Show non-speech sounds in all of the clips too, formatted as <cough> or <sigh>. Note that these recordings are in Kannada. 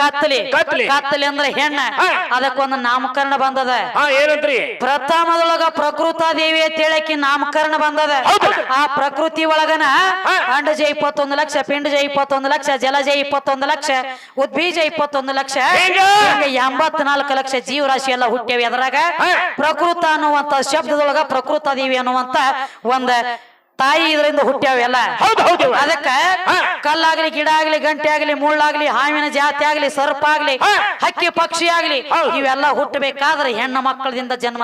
ಕತ್ತಲಿ ಕತ್ಲಿ. ಕತ್ತಲಿ ಅಂದ್ರೆ ಹೆಣ್ಣ. ಅದಕ್ಕೊಂದು ನಾಮಕರಣ ಬಂದದ ಏನಂತ್ರಿ ಪ್ರಥಮದೊಳಗ ಪ್ರಕೃತ ದೇವಿ ಅಂತ ಹೇಳಕಿ ನಾಮಕರಣ ಬಂದದ. ಆ ಪ್ರಕೃತಿ ಒಳಗನ ಅಂಡ ಜೈ ಇಪ್ಪತ್ತೊಂದು ಲಕ್ಷ ಪಿಂಡ ಜೈ ಇಪ್ಪತ್ತೊಂದು ಲಕ್ಷ ಜಲ ಜೈ ಇಪ್ಪತ್ತೊಂದು ಲಕ್ಷ ಉದ್ಬೀಜ ಇಪ್ಪತ್ತೊಂದು ಲಕ್ಷ ಎಂಬತ್ನಾಲ್ಕು ಲಕ್ಷ ಜೀವರಾಶಿ ಎಲ್ಲ ಹುಟ್ಟೇವಿ ಅದ್ರಾಗ. ಪ್ರಕೃತ ಅನ್ನುವಂತ ಶಬ್ದದೊಳಗ ಪ್ರಕೃತ ದೇವಿ ಅನ್ನುವಂತ ಒಂದ ತಾಯಿ ಇದರಿಂದ ಹುಟ್ಟ್ಯಾವ ಎಲ್ಲ ಹೌದು ಹೌದು ಅದಕ್ಕ ಕಲ್ಲಾಗ್ಲಿ ಗಿಡ ಆಗ್ಲಿ ಗಂಟೆ ಆಗ್ಲಿ ಮುಳ್ಳಾಗ್ಲಿ ಹಾವಿನ ಜಾತಿ ಆಗ್ಲಿ ಸರ್ಪ ಆಗ್ಲಿ ಹಕ್ಕಿ ಪಕ್ಷಿ ಆಗ್ಲಿ. ಇವೆಲ್ಲ ಹುಟ್ಟಬೇಕಾದ್ರೆ ಹೆಣ್ಣು ಮಕ್ಕಳದಿಂದ ಜನ್ಮ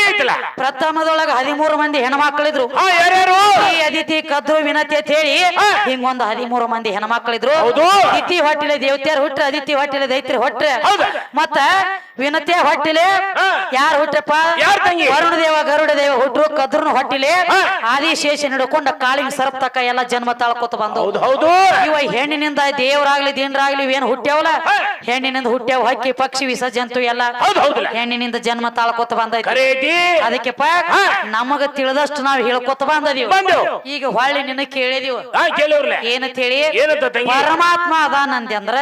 ಐತಿಲ್ಲ ಪ್ರಥಮದೊಳಗ ಹದಿಮೂರು ಮಂದಿ ಹೆಣ್ಮಕ್ಳಿದ್ರು ಈ ಅದಿತಿ ಕದ್ರು ವಿನತಿ ಅಂತ ಹೇಳಿ. ಹಿಂಗೊಂದು ಹದಿಮೂರು ಮಂದಿ ಹೆಣ್ಮಕ್ಳಿದ್ರು ಹೌದು. ಅದಿತಿ ಹೊಟ್ಟಿಲೆ ದೇವತ್ಯಾರ ಹುಟ್ಟ್ರೆ ಅದಿತಿ ಹೊಟ್ಟಿಲೆ ದೈತ್ರಿ ಹೊಟ್ರ. ಮತ್ತ ವಿನತಿಯ ಹೊಟ್ಟಿಲೆ. ಯಾರು ಹುಟ್ಟಪ್ಪ? ವರುಣ ದೇವ ಗರುಡ ದೇವ ಹುಟ್ರು ಕದ್ರನು ಹೊಟ್ಟಿಲೆ ಹಾ. ಆದಿಶೇಷ ಹಿಡ್ಕೊಂಡ ಕಾಳಿಗೆ ಸರ್ಪ ತಕ್ಕ ಎಲ್ಲ ಜನ್ಮ ತಾಳ್ಕೊತ ಬಂದು ಹೌದು ಇವ ಹೆಣ್ಣಿನಿಂದ ದೇವರಾಗ್ಲಿ ದೀನ್ರಾಗ್ಲಿ ಏನ್ ಹುಟ್ಟ್ಯಾವಲ್ಲ. ಹೆಣ್ಣಿನಿಂದ ಹುಟ್ಟ್ಯಾವ ಹಕ್ಕಿ ಪಕ್ಷಿ ವಿಸ ಜಂತು ಎಲ್ಲ ಹೆಣ್ಣಿನಿಂದ ಜನ್ಮ ತಾಳ್ಕೊತ ಬಂದೈತಿ. ಅದಕ್ಕೆ ನಮಗ ತಿಳಿದಷ್ಟು ನಾವ್ ಹೇಳ್ಕೊತ ಬಂದದೀವಿ. ಈಗ ಹೊಳ್ಳಿ ನಿನ್ನ ಕೇಳಿದೀವಿ. ಏನ ಏನಂತ ಹೇಳಿ ಪರಮಾತ್ಮ ಅದಾನಂದ್ರ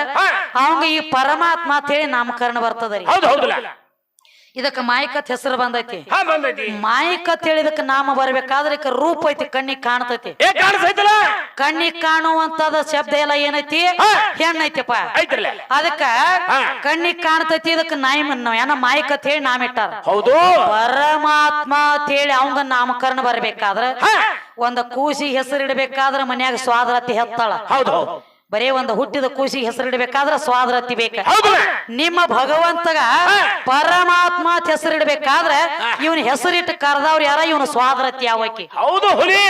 ಅವಂಗ ಈ ಪರಮಾತ್ಮ ಅಂತ ಹೇಳಿ ನಾಮಕರಣ ಬರ್ತದರಿ ಹೌದು ಹೌದಲ್ಲ. ಇದಕ್ಕ ಮಾಯಿಕತ್ ಹೆಸರು ಬಂದೈತಿ. ಹಾ ಬಂದೈತಿ. ಮಾಯಿಕತ್ ಹೇಳಿದಕ್ಕೆ ನಾಮ ಬರ್ಬೇಕಾದ್ರೆ ಇದಕ್ಕ ರೂಪ ಐತಿ ಕಣ್ಣಿಗ್ ಕಾಣ್ತೈತಿ. ಏ ಕಾಣಿಸೈತಲ್ಲ ಕಣ್ಣಿಗ್ ಕಾಣುವಂತದ ಶಬ್ದ ಎಲ್ಲ ಏನೈತಿ. ಹೆಣ್ಣೈತಿಪ್ಪ. ಐತ್ರಲ್ಲ. ಅದಕ್ಕ ಕಣ್ಣಿಗೆ ಕಾಣ್ತೈತಿ ಇದಕ್ಕೆ ನಾಯಿ ಏನ ಮಾಯಿಕತ್ ಹೇಳಿ ನಾಮ ಇಟ್ಟಾರ. ಹೌದು. ಪರಮಾತ್ಮ ಅಂತ ಹೇಳಿ ಅವಂಗ ನಾಮಕರಣ ಬರ್ಬೇಕಾದ್ರ ಒಂದ ಕೂಸಿ ಹೆಸರು ಇಡಬೇಕಾದ್ರ ಮನ್ಯಾಗ ಸ್ವಾದರತಿ ಹೆತ್ತಾಳ. ಹೌದು. ಬರೇ ಒಂದು ಹುಟ್ಟಿದ ಕೂಸಿಗೆ ಹೆಸರು ಇಡಬೇಕಾದ್ರ ಸ್ವಾದರತಿ ಬೇಕ. ನಿಮ್ಮ ಭಗವಂತಗ ಪರಮಾತ್ಮ ಹೆಸರಿಡಬೇಕಾದ್ರೆ ಇವನ್ ಹೆಸರಿಟ್ಟು ಕರೆದವ್ರು ಯಾರ? ಇವನು ಸ್ವಾದರತಿ ಯಾವಕಿ ಹೌದು ಹುಲಿ.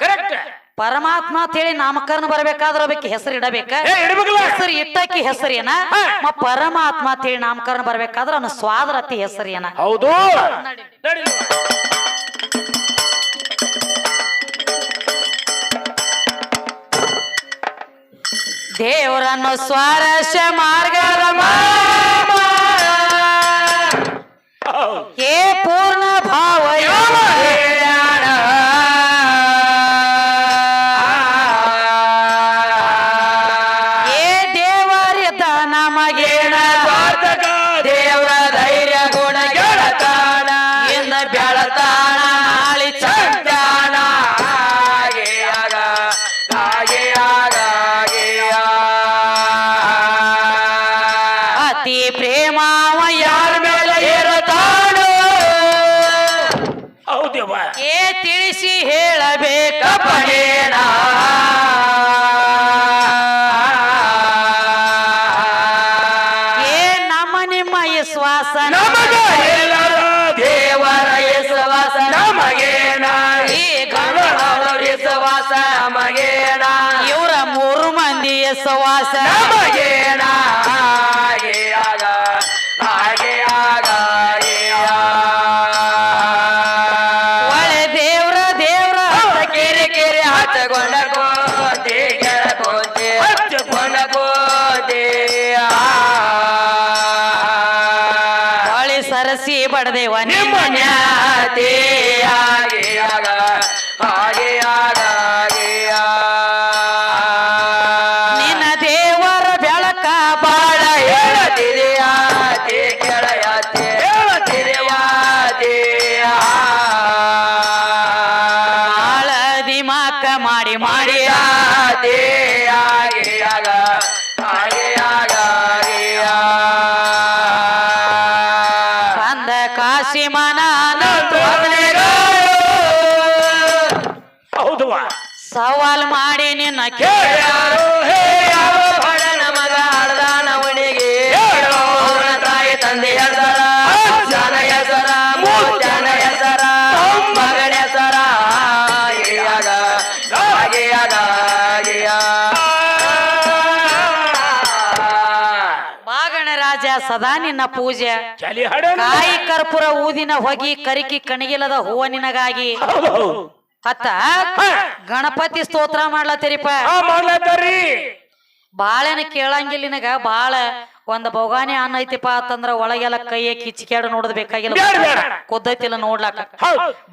ಕರೆಕ್ಟ್ ಪರಮಾತ್ಮ ಅಂತ ಹೇಳಿ ನಾಮಕರಣ ಬರ್ಬೇಕಾದ್ರ ಅವಕ್ಕೆ ಹೆಸರು ಇಡಬೇಕ ಹೆಸರು ಇಟ್ಟಕ್ಕೆ ಹೆಸರೇನ? ಮ ಪರಮಾತ್ಮ ಅಂತ ಹೇಳಿ ನಾಮಕರಣ ಬರ್ಬೇಕಾದ್ರ ಅವನು ಸ್ವಾದರತಿ ಹೆಸರೇನ? ಹೌದು. ದೇವರನ್ನು ಸ್ವಾರಸ್ಯ ಮಾರ್ಗದ. ಏ ಪೂರ್ಣ ಭಾವ ವಿಶ್ವಾಸ ನಮಗ ಹೇಳರ ದೇವರ ವಿಶ್ವಾಸ ನಮಗೇನ ಈ ಗಣಗಳ ವಿಶ್ವಾಸ ನಮಗೇನ. ಇವರ ಮೂರು ಮಂದಿ ವಿಶ್ವಾಸ. ನಮಗೇನ ಸರಸಿ ಬಡದೇವ ನಿಮ್ಮ ಹಾಗೆ ಆಗ ಹೌದು. ಸವಾಲ್ ಮಾಡಿ ನಿನ್ನ ಕೇ ಸದಾ ನಿನ್ನ ಪೂಜೆ. ಕಾಯಿ ಕರ್ಪೂರ ಊದಿನ ಹೊಗಿ ಕರಿಕಿ ಕಣಗಿಲದ ಹೂವ ನಿನಗಾಗಿ ಹತ್ತ ಗಣಪತಿ ಸ್ತೋತ್ರ ಮಾಡ್ಲತ್ತೀರಿಪ್ಪ. ಮಾಡ್ಲತ್ತಾರ್ರಿ ಬಾಳೆನ ಕೇಳಂಗಿಲ್ಲ ನಿನಗ ಬಾಳ ಒಂದ್ ಬೊಗಾನಿ ಅನ್ನ ಐತಿಪ್ಪ ಅಂತಂದ್ರ ಒಳಗೆಲ್ಲ ಕೈಯ ಕಿಚ್ಕ್ಯಾಡ ನೋಡದ್ ಬೇಕಾಗಿಲ್ಲ. ಕೊದ್ದೈತಿಲ್ಲ ನೋಡ್ಲಾಕ.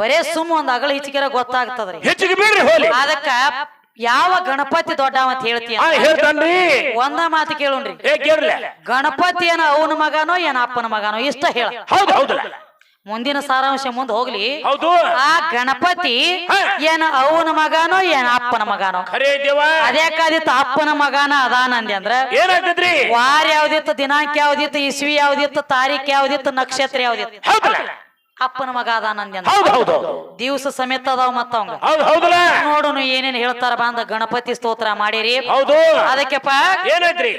ಬರೇ ಸುಮ್ ಒಂದ್ ಅಗಳ ಹಿಚ್ಕ್ಯಾರ ಗೊತ್ತಾಗ್ತದ್ರಿ. ಅದಕ್ಕ ಯಾವ ಗಣಪತಿ ದೊಡ್ಡವ ಅಂತ ಹೇಳ್ತೀನಿ ಹೇಳ್ತಾನ್ರಿ ಒಂದ ಮಾತು ಕೇಳುಣ್ರಿ. ಏ ಗಣಪತಿ ಏನ ಅವನ ಮಗನೋ ಏನ ಅಪ್ಪನ ಮಗನೋ ಇಷ್ಟ ಹೇಳ. ಹೌದು ಮುಂದಿನ ಸಾರಾಂಶ ಮುಂದೆ ಹೋಗ್ಲಿ. ಹೌದು. ಆ ಗಣಪತಿ ಏನ ಅವನ ಮಗನೋ ಏನ ಅಪ್ಪನ ಮಗನೋ. ಖರೇ ದೇವ ಅದೇ ಕಾದಿತ್ತ ಅಪ್ಪನ ಮಗನ ಅದಾನಂದಿ ಅಂದ್ರ ಏನಾಗ್ತದ್ರಿ? ವಾರ ಯಾವ್ದಿತ್ತು ದಿನಾಂಕ ಯಾವ್ದಿತ್ತು ಇಸ್ವಿ ಯಾವ್ದಿತ್ತು ತಾರೀಖ್ ಯಾವ್ದಿತ್ತು ನಕ್ಷತ್ರ ಯಾವ್ದಿತ್ತು. ಹೌದಲ್ಲ? ಅಪ್ಪನ ಮಗ ಅದ ಅಂದ್ರ ಹೌದು ಹೌದು. ದಿವಸ ಸಮೇತ ಅದಾವ ಮತ್ತ ಅವಂಗ ಹೌದು ಹೌದಲ್ಲ ನೋಡುನು ಏನೇನ್ ಹೇಳ್ತಾರ ಬಂದ ಗಣಪತಿ ಸ್ತೋತ್ರ ಮಾಡಿರಿ. ಹೌದು. ಅದಕ್ಕೆಪ್ಪ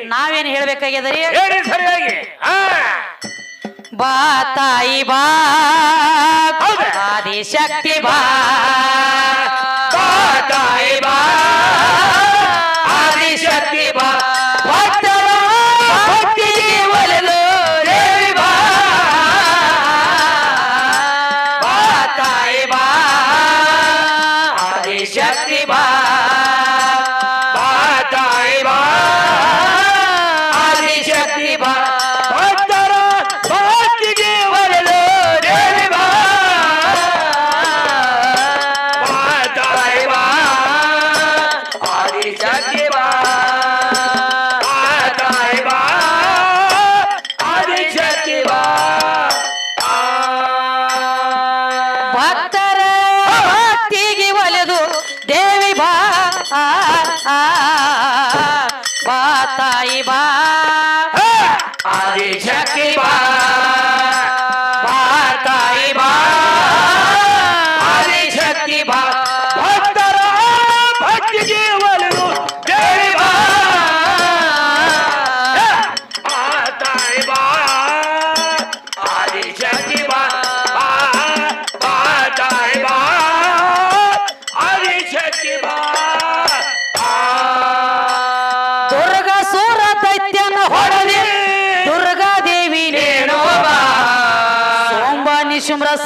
ನಾವೇನ್ ಹೇಳ್ಬೇಕಾಗ್ಯದರಿ? ಹೇಳಿ ಸರಿಯಾಗಿ. ಹಾ. ಬಾ ತಾಯಿ ಬಾ. ಆದಿ ಆದಿಶಕ್ತಿ ಬಾ.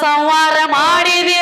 ಸಂವಾರ ಮಾಡಿದಿ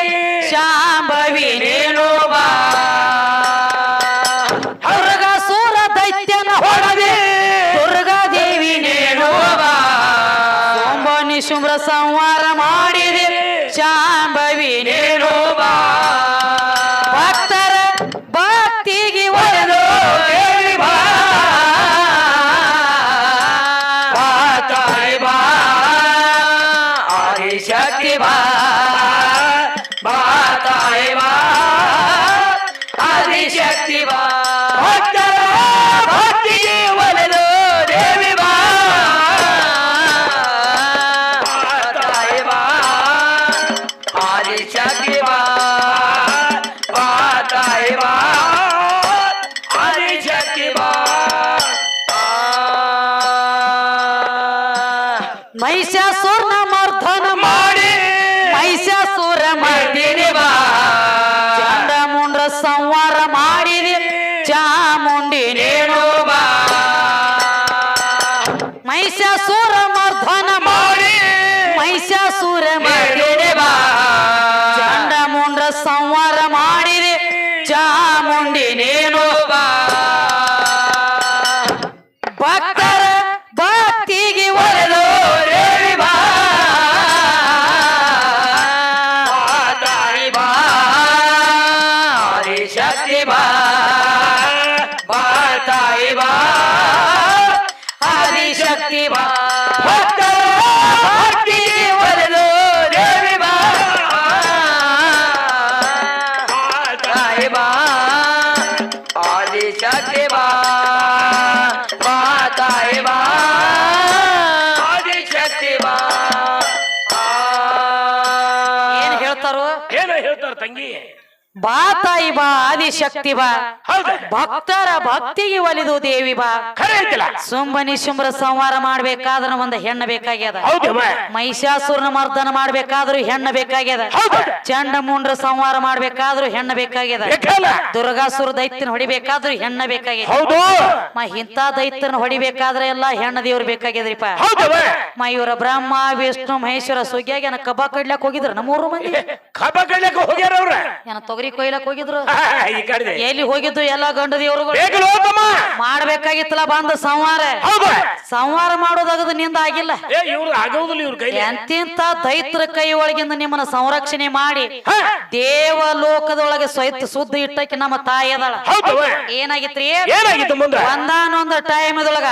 ಮಹಿಷಾಸುರ ಮರ್ದಿನಿ ಹೇಳ್ತಾರ ತಂಗಿ. ಬಾ ತಾಯಿ ಬಾ ಆದಿಶಕ್ತಿ ಬಾ ಭಕ್ತರ ಭಕ್ತಿಗೆ ಒಲಿದು ದೇವಿ ಬಾ ಸುಂಬನಿ ಶುಂಬ್ರ ಸಂಹಾರ ಮಾಡ್ಬೇಕಾದ್ರ ಒಂದ್ ಹೆಣ್ಣ ಬೇಕಾಗ್ಯದ. ಮಹಿಷಾಸುರನ ಮರ್ದನ ಮಾಡ್ಬೇಕಾದ್ರೂ ಹೆಣ್ಣ ಬೇಕಾಗ್ಯದ. ಚಂಡ ಮುಂಡ್ರ ಸಂಹಾರ ಮಾಡ್ಬೇಕಾದ್ರೂ ಹೆಣ್ಣ ಬೇಕಾಗ್ಯದ. ದುರ್ಗಾಸುರ ದೈತ್ಯನ ಹೊಡಿಬೇಕಾದ್ರೂ ಹೆಣ್ಣ ಬೇಕಾಗ್ಯದ. ಮ ಇಂಥ ದೈತ್ಯನ ಹೊಡಿಬೇಕಾದ್ರೆ ಎಲ್ಲಾ ಹೆಣ್ಣ ದೇವ್ರು ಬೇಕಾಗ್ಯದ್ರಿಪ್ಪ. ಹೌದವ ಮ ಇವ್ರ ಬ್ರಹ್ಮ ವಿಷ್ಣು ಮಹೇಶ್ವರ ಸುಗ್ಯಾಗ ಏನ ಕಬ್ಬ ಕಡ್ಲಕ್ ಹೋಗಿದ್ರ ನಮ್ಮೂರು ಮಂದಿ? ಕಬ್ಬ ಕಡ್ಲಕ್ ಹೋಗ್ಯಾರ ಏನ ತೊಗರಿ ಕೊಯ್ಲಕ್ ಹೋಗಿದ್ರು. <laughs> ಈ ಕಡೆ ಎಲ್ಲಿ ಹೋಗಿದ್ದು ಎಲ್ಲಾ ಗಂಡ ದೇವ್ರುಗಳು? ಹೋಗಮ್ಮ ಮಾಡ್ಬೇಕಾಗಿತ್ತಲ್ಲ ಬಂದ ಸಂಹಾರ. ಹೌದು. ಸಂಹಾರ ಮಾಡೋದಾಗದು ನಿಂದ ಆಗಿಲ್ಲ. ಏ ಇವ್ರು ಆಗೋದಿಲ್ಲ ಇವ್ರ ಕೈಲಿ. ಎಂತಿಂತ ದೈತ್ರ ಕೈ ಒಳಗಿಂದ ನಿಮ್ಮನ್ನ ಸಂರಕ್ಷಣೆ ಮಾಡಿ ಹಾ. ದೇವ ಲೋಕದೊಳಗೆ ಸ್ವೈತ್ ಸುದ್ದಿ ಇಟ್ಟಕ್ಕೆ ನಮ್ಮ ತಾಯಿ ಅದಾಳ. ಏನಾಗಿತ್ರಿ ಏನಾಗಿತ್ತು ಮುಂದ? ಒಂದಾನೊಂದು ಟೈಮ್ದೊಳಗ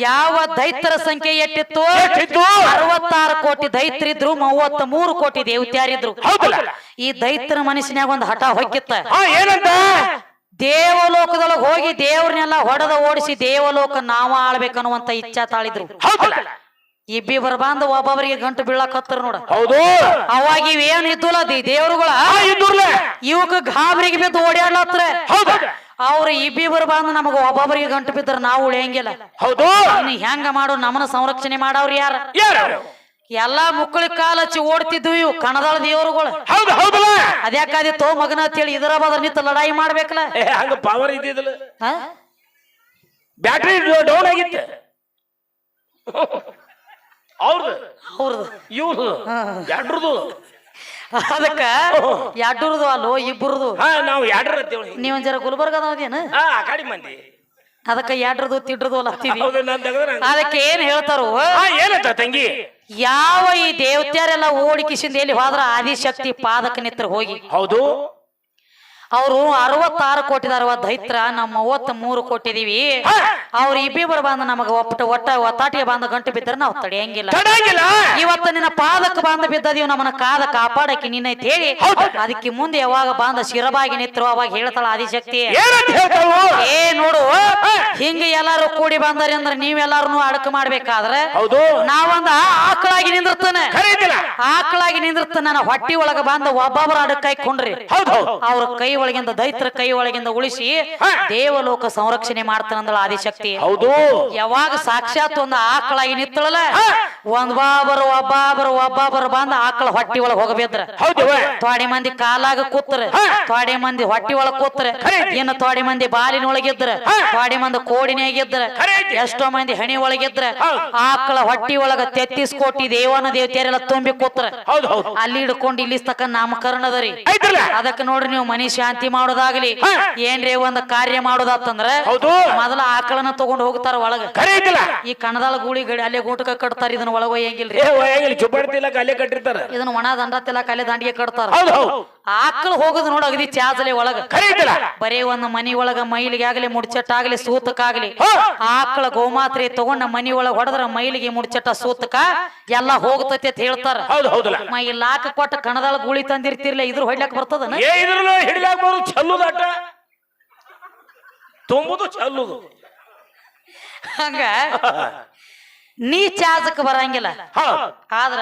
ಯಾವ ದೈತ್ರ ಸಂಖ್ಯೆ ಎಟ್ಟಿತ್ತು? ಎಷ್ಟಿತ್ತು? ಅರವತ್ತಾರು ಕೋಟಿ ದೈತ್ರಿದ್ರು ಮೂವತ್ತ ಮೂರು ಕೋಟಿ ದೇವತ್ಯಾರಿದ್ರು. ಹೌದಲ್ಲ. ಈ ದೈತ್ಯನ ಮನಸ್ಸಿನಾಗ ಒಂದು ಹಠ ಹೊಕ್ಕಿತ್ತ ಏನಂತ? ದೇವಲೋಕದೊಳಗ ಹೋಗಿ ದೇವ್ರನ್ನೆಲ್ಲ ಹೊಡೆದ ಓಡಿಸಿ ದೇವಲೋಕ ನಾವ ಆಳ್ಬೇಕನ್ನುವಂತ ಇಚ್ಛಾ ತಾಳಿದ್ರು. ಇಬ್ಬಿಬ್ಬರ ಇಬ್ಬಿಬ್ಬರು ಬಂದು ಒಬ್ಬೊಬ್ಬರಿಗೆ ಗಂಟು ಬೀಳಾಕತ್ತಾರ ನೋಡ. ಹೌದು. ಅವಾಗ ಇವೇನ್ ಇದ್ದುಲ್ಲ ದಿ ದೇವ್ರುಗಳ? ಹಾ ಇದ್ದುರ್ಲೆ. ಇವಕ್ ಗಾಬರಿಗೆ ಬಿದ್ದು ಓಡಾಡ್ಲತ್ರ ಅವ್ರ ಇಬ್ಬಿಬ್ಬರು ಬಂದು ನಮಗ ಒಬ್ಬೊಬ್ಬರಿಗೆ ಗಂಟು ಬಿದ್ರ ನಾವು ಉಳಿಯಂಗಿಲ್ಲ. ಹೌದು. ಹೆಂಗ ಮಾಡೋ ನಮ್ಮನ್ನ ಸಂರಕ್ಷಣೆ ಮಾಡವ್ರ ಯಾರು? ಎಲ್ಲಾ ಮುಕ್ಕಳಿ ಕಾಲ ಹಚ್ಚಿ ಓಡ್ತಿದ್ವಿ ಇವು ಕಣದಾಳ ದೇವರುಗಳು. ಹೌದು ಹೌದಲ್ಲ ಮಗನ ಮಗನ ಅಂತೇಳಿ ಇದರ ಬದ್ರ ನಿಂತ ಲಡಾಯಿ ಮಾಡ್ಬೇಕಲ್ಲ? ಏ ಹಂಗ ಪವರ್ ಇದ್ದಿದ್ದಲ್ಲ. ಹ? ಬ್ಯಾಟ್ರಿ ಡೌನ್ ಆಗಿತ್ತು. ಅವ್ರದ್ದು ಅವ್ರದ್ದು ಇವ್ರದ್ದು ಎರಡ್ರದ್ದು. ಅದಕ್ಕ ಎರಡ್ರದ್ದು ಅಲ್ಲೋ ಇಬ್ಬರದು ಹಾ ನಾವು ಎರಡ್ರ ಅಂತೇಳಿ ನೀವ್ ಜರ ಗುಲ್ಬರ್ಗದ ಅದೇನು? ಹಾ ಆ ಕಡೆ ಮಂದಿ. ಅದಕ್ಕ ಎಡ್ರದು ತಿಡ್ರದು ಅಲ್ಲ ಹೌದು ನಾನ್ ತೆಗದ್ರ ಅದಕ್ಕೆ ಏನ್ ಹೇಳ್ತಾರೋ? ಹಾ ಏನಂತ ತಂಗಿ? ಯಾವ ಈ ದೇವತ್ಯಾರೆಲ್ಲ ಓಡಿಕಿಸಿಂದ ಎಲ್ಲಿ ಹೋದ್ರ ಆದಿಶಕ್ತಿ ಪಾದಕ ನಿತ್ರ ಹೋಗಿ? ಹೌದು. ಅವರು ಅರವತ್ತಾರು ಕೋಟಿದಾರವ ದೈತ್ರ ನಮ್ಮ ಮೂವತ್ತ್ ಮೂರು ಕೋಟಿದೀವಿ. ಅವ್ರ ಇಬ್ಬಿಬ್ಬರು ಬಂದ ನಮಗ ಒಪ್ಪಟ ಒಟ್ಟ ಒತ್ತಾಟಿಗೆ ಬಂದ ಗಂಟು ಬಿದ್ದರೆ ನಾವು ತಡೆಯಂಗಿಲ್ಲ. ತಡೆಯಂಗಿಲ್ಲ. ಇವತ್ತ ನಿನ್ನ ಪಾದಕ್ಕೆ ಬಂದ ಬಿದ್ದದೀವಿ ನಮ್ಮನ್ನ ಕಾದ ಕಾಪಾಡಕ್ಕೆ ನಿನ್ನೈತ್ ಹೇಳಿ. ಅದಕ್ಕೆ ಮುಂದೆ ಯಾವಾಗ ಬಂದ ಶಿರಬಾಗಿ ನಿತ್ರು ಅವಾಗ ಹೇಳ್ತಾಳ ಆದಿಶಕ್ತಿ. ಏ ನೋಡು ಹಿಂಗ ಎಲ್ಲಾರು ಕೂಡಿ ಬಂದರಿ ಅಂದ್ರೆ ನೀವೆಲ್ಲಾರು ಅಡಕ ಮಾಡ್ಬೇಕಾದ್ರೆ ನಾವೊಂದ ಆಕಳಾಗಿ ನಿಂದಿರ್ತಾನೆ. ಆಕಳಾಗಿ ನಿಂದಿರ್ತಾನೆ. ನನ್ನ ಹೊಟ್ಟಿ ಒಳಗ ಬಂದ ಒಬ್ಬೊಬ್ಬರ ಅಡಕಾಯಿ ಕೊಂಡ್ರಿ. ಹೌದು ಹೌದು. ಅವ್ರ ಕೈ ಒಳಗಿಂದ ದೈತ್ರ ಕೈ ಒಳಗಿಂದ ಉಳಿಸಿ ದೇವಲೋಕ ಸಂರಕ್ಷಣೆ ಮಾಡ್ತಾನಂದಳ ಆದಿಶಕ್ತಿ. ಹೌದು. ಯಾವಾಗ ಸಾಕ್ಷಾತ್ ಒಂದು ಆಕಳ ಏನಿತ್ತಳಲ್ಲ? ಒಂದ್ ಬಾಬರು ಒಬ್ಬಾಬರು ಒಬ್ಬಾಬರು ಬಂದ ಆಕಳ ಹೊಟ್ಟಿ ಒಳಗ್ ಹೋಗಬೇದ್ರ ಹೌದವ ತೊಡೆ ಮಂದಿ ಕಾಲಾಗ ಕೂತ್ರ ತೊಡೆ ಮಂದಿ ಹೊಟ್ಟಿ ಒಳಗ್ ಕೂತ್ರ ಇನ್ನು ತೊಡೆ ಮಂದಿ ಬಾಲಿನ ಒಳಗಿದ್ರ ತೊಡೆ ಮಂದಿ ಕೋಡಿನಾಗಿದ್ರ ಎಷ್ಟೋ ಮಂದಿ ಹಣಿ ಒಳಗಿದ್ರ ಆಕಳ ಹೊಟ್ಟಿ ಒಳಗ ತೆತ್ತಿಸ್ ಕೋಟಿ ದೇವನ ದೇವತೆಯರೆಲ್ಲ ತುಂಬಿ ಕೂತ್ರ. ಅಲ್ಲಿ ಹಿಡ್ಕೊಂಡು ಇಲ್ಲಿ ತಕ್ಕ ನಾಮಕರಣ ಅದರಿ ಐತ್ರಲ್ಲ. ಅದಕ್ಕೆ ನೋಡ್ರಿ ನೀವು ಮನಿ ಶಾಂತಿ ಮಾಡೋದಾಗ್ಲಿ ಏನ್ರಿ ಒಂದ್ ಕಾರ್ಯ ಮಾಡೋದಾತಂದ್ರ ಮೊದಲ ಮೊದಲ ಆಕಳನ್ನ ತಗೊಂಡ್ ಹೋಗ್ತಾರ ಒಳಗ? ಖರೀದಿಲ್ಲ ಈ ಕಣದಾಳ ಗೂಳಿ ಗಡಿ ಅಲ್ಲೇ ಗೂಟಕ ಕಟ್ತಾರ ಇದನ್ನ ಒಳಗ ಒಯ್ಯಂಗಿಲ್ರಿ ಏ ಒಯ್ಯಂಗಿಲ್ಲ ಚುಪ್ಪಾಡ್ತಿಲ್ಲ ಅಲ್ಲೇ ಕಟ್ಟಿರ್ತಾರ. ಇದನ್ನ ಒಣ ದಂಡ ಕಲೆ ಅಲ್ಲೇ ದಂಡಿಗೆ ಕಟ್ತಾರ. ಹೌದು ಹೌದು. ಆಕಳ ಹೋಗುದು ನೋಡ ಅಗದಿ ಚಾಜಲೆ ಒಳಗ. ಕರೀತಿಲ್ಲ. ಬರೇ ಒಂದ್ ಮನಿ ಒಳಗ ಮೈಲಿಗೆ ಆಗ್ಲಿ ಮುಡ್ಚಟ್ಟಾಗ್ಲಿ ಸೂತಕ್ಕಾಗ್ಲಿ. ಆಕಳ ಗೋಮಾತ್ರೆ ತಗೊಂಡ ಮನಿ ಒಳಗ ಹೊಡೆದ್ರ ಮೈಲಿಗೆ ಮುಡ್ಚಟ್ಟ ಸೂತಕ ಎಲ್ಲಾ ಹೋಗ್ತೈತಿ ಅಂತ ಹೇಳ್ತಾರ. ಹೌದು ಹೌದಲ್ಲ ಮೈ ಲಾಕ ಕೊಟ್ಟ ಕಣದಾಳ ಗೂಳಿ ತಂದಿರ್ತಿರ್ಲಿ ಇದ್ರ ಹೊಡ್ಲಕ್ ಬರ್ತದನ ಏ ಇದ್ರಲ್ಲ ಹಿಡಿದಾಕ್ಬೋದು ಚಲ್ಲುದಾಟ ತುಂಬುದು ಚಲ್ಲುದು. ಹಂಗ ನೀ ಚಾಜಕ್ ಬರಂಗಿಲ್ಲ. ಆದ್ರ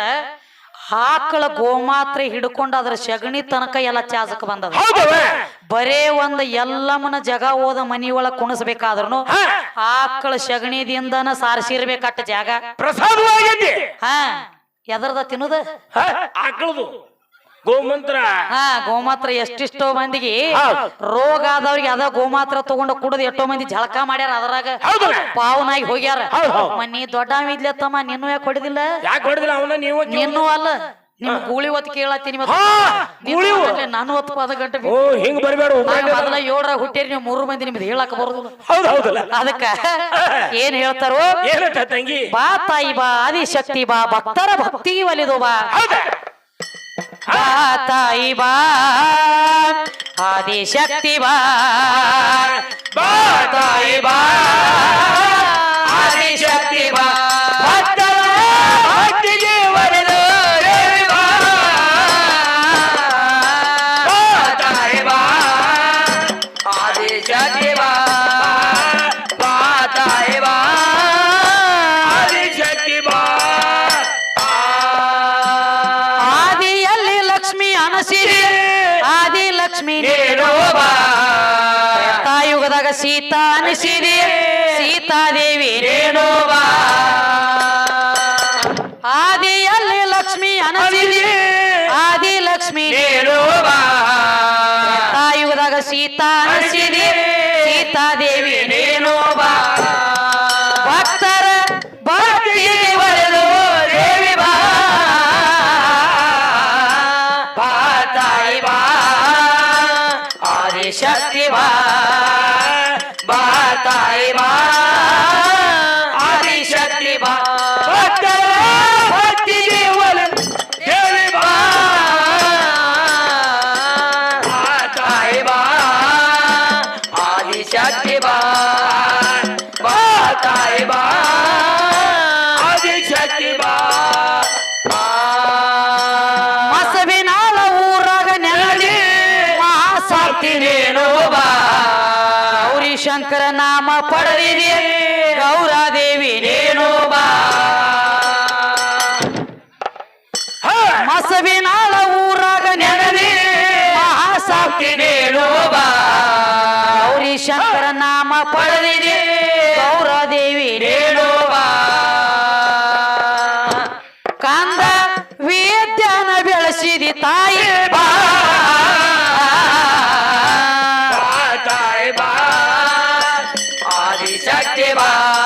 ಆಕಳ ಗೋಮಾತ್ರೆ ಹಿಡ್ಕೊಂಡು ಅದ್ರ ಸಗಣಿ ತನಕ ಎಲ್ಲ ಚಾಜಕ್ ಬಂದದ. ಬರೇ ಒಂದ್ ಎಲ್ಲಮ್ಮನ ಜಗ ಹೋದ ಮನಿ ಒಳಗ್ ಕುಣಿಸ್ಬೇಕಾದ್ರುನು ಆಕಳ ಸಗಣಿದಿಂದನ ಸಾರಿಸಿರ್ಬೇಕಟ್ಟ ಜಾಗ. ಪ್ರಸಾದ ಹಾ ಎದರ್ದ ತಿನ್ನುದ? ಆಕಳದು. ಗೋಮಂತ್ರ. ಹಾ ಗೋಮಾತ್ರ ಎಷ್ಟಿಷ್ಟೋ ಮಂದಿಗೆ ರೋಗ ಆದವ್ರಿಗೆ ಅದ ಗೋಮಾತ್ರ ತಗೊಂಡ ಕುಡದ್ ಎಷ್ಟೋ ಮಂದಿ ಜಳಕ ಮಾಡ್ಯಾರ ಅದ್ರಾಗ ಪಾವನಾಗಿ ಹೋಗ್ಯಾರ. ಮನಿ ದೊಡ್ಡ ದೊಡ್ಡ ಇದ್ಲತ್ತಮ್ಮ ನಿನ್ನೂ ಯಾಕೆ ಹೊಡೆದಿಲ್ಲ? ಯಾಕೆ ಹೊಡೆದಿಲ್ಲ? ಅವನ ನೀವು ನಿನ್ನೂ ಅಲ್ಲ. ನಿಮ್ ಗೂಳಿ ಹೊತ್ತು ಕೇಳತ್ತೀನಿ ನಾನು ಹೊತ್ತು ಪದ ಗಂಟೆ ಹಿಂಗ್ ಬರಬೇಡ ಮೊದಲ ಏಳರ ಹುಟ್ಟಿರಿ ನೀವು ಮೂರು ಮಂದಿ ನಿಮ್ದು ಹೇಳಕ್ ಬರುದಿಲ್ಲ ಹೌದಲ್ಲ ಅದಕ್ಕ ಏನ್ ಹೇಳ್ತಾರೋ? ತಂಗಿ? ಬಾ ತಾಯಿ ಬಾ ಆದಿಶಕ್ತಿ ಬಾ ಭಕ್ತರ ಭಕ್ತಿ ಒಲಿದು ಬಾ. ಬಾ ತಾಯಿ ಬಾ ಆದಿಶಕ್ತಿ ಬಾ ಯುಗದಾಗ ಸೀತಾ ಅನಿಸಿದೆ ಸೀತಾದೇವಿ ಬಾ. ಆದಿಯಲ್ಲಿ ಲಕ್ಷ್ಮಿ ಅನಿಸಿದೆ ಆದಿ ಲಕ್ಷ್ಮಿ ತಾಯುವುದಾಗ ಸೀತಾ ಅನಿಸಿದೆ ಸೀತಾದೇವಿ ಬಾ. ಭಕ್ತರ ದೇವಿ ಬಾ. ಬಾ ಬಾ. ಬಾ ತಾಯಿ ನಾಮ ಪಡೆದಿದೆ. ಗೌರಾದೇವಿ, ನೀನು ಬಾ. ಮಸವಿನಾಳ ಊರಾಗ ನೆನದಿ ಮಹಾಸಾಪ್ತಿ ನೀನು ಬಾ. ಗೌರಿ ಶಂಕರ ನಾಮ ಪಡೆದಿ. 爹妈